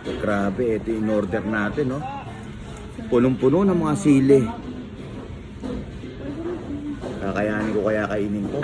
Grabe, ito in order natin, no? Punong-puno ng mga sili. Kakayanin ko kaya kainin ko.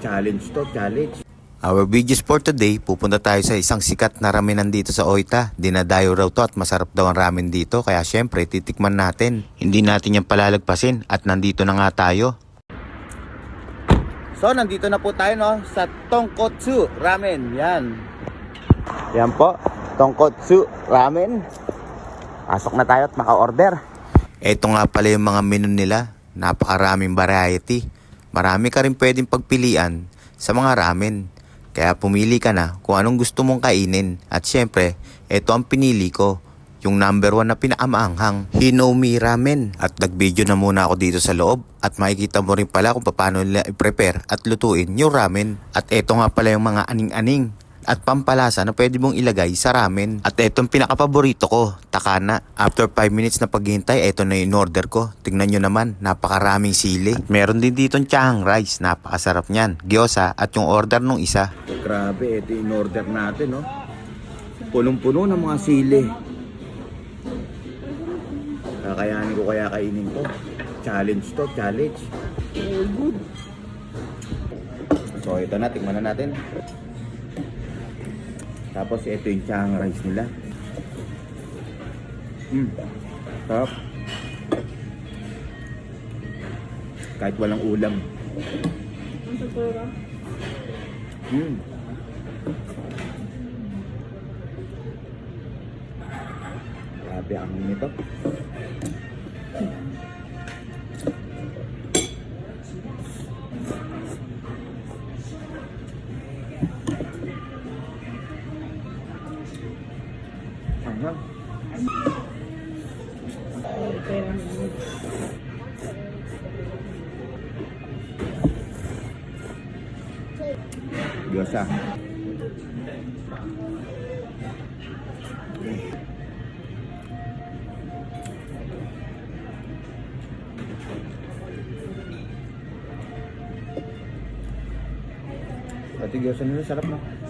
Challenge to, challenge. Our videos for today, pupunta tayo sa isang sikat na ramenan dito sa Oita. Dinadayo raw to at masarap daw ang ramen dito kaya syempre titikman natin. Hindi natin yan palalagpasin at nandito na nga tayo. So, nandito na po tayo, no? Sa Tonkotsu Ramen. Yan. Yan po. Tonkotsu Ramen. Pasok na tayo at maka-order. Ito nga pala yung mga menu nila. Napakaraming variety. Marami ka rin pwedeng pagpilian sa mga ramen. Kaya pumili ka na kung anong gusto mong kainin. At syempre, ito ang pinili ko. Yung number one na pinakamaanghang, Hinomi Ramen. At nag-video na muna ako dito sa loob. At makikita mo rin pala kung paano nila i-prepare at lutuin yung ramen. At ito nga pala yung mga aning-aning at pampalasa na pwede mong ilagay sa ramen. At itong pinakapaborito ko, takana. After 5 minutes na paghihintay, ito na yung order ko. Tingnan nyo naman, napakaraming sili. At meron din dito chang rice, napakasarap niyan. Gyoza at yung order nung isa. Grabe, ito in order natin, no? Punong-puno ng mga sili. Kakayanin ko kaya kainin ko. Challenge to, challenge. Oh, good. So, ito na, tingnan na natin. Tapos, ito yung chang rice nila. Hmm. Sarap. Kahit walang ulam. Hmm. Grabe ang nito. Ano? Gyoza. Pati gyoza nila sarap na.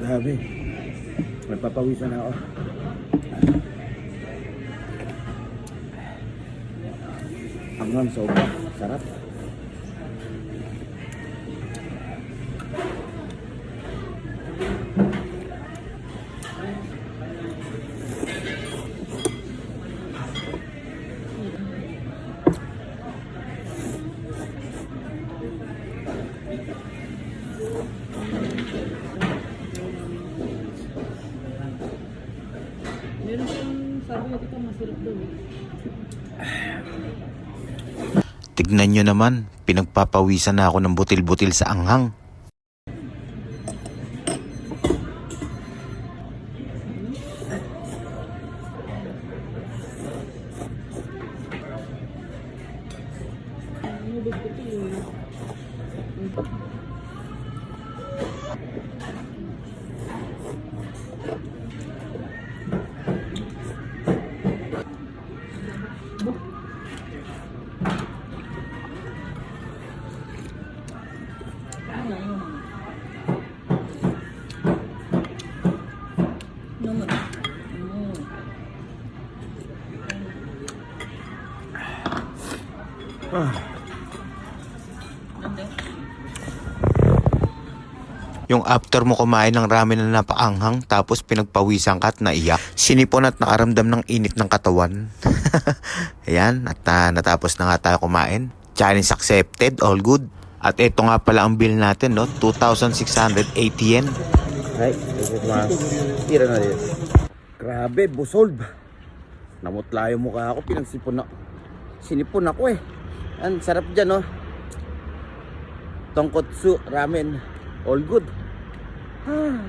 Grabe. Nagpapawisan na ako. Hanggang sobra. Sarap. Meron siyang sabi dito masarap daw eh. Tignan nyo naman, pinagpapawisan na ako ng butil-butil sa anghang. Ano ba Yung after mo kumain ng ramen na napaanghang tapos pinagpawisan ka at naiyak. Sinipon at nakaramdam ng init ng katawan. Ayan, at na, natapos na nga tayo kumain. Challenge accepted, all good. At ito nga pala ang bill natin, no? 2,680 yen. Ay, ito mas. Tira na rin. Grabe, busolb. Namutla yung mukha ako, pinagsipon na. Sinipon ako eh. Ang sarap dyan, no? Tongkotsu ramen. All good. Ah,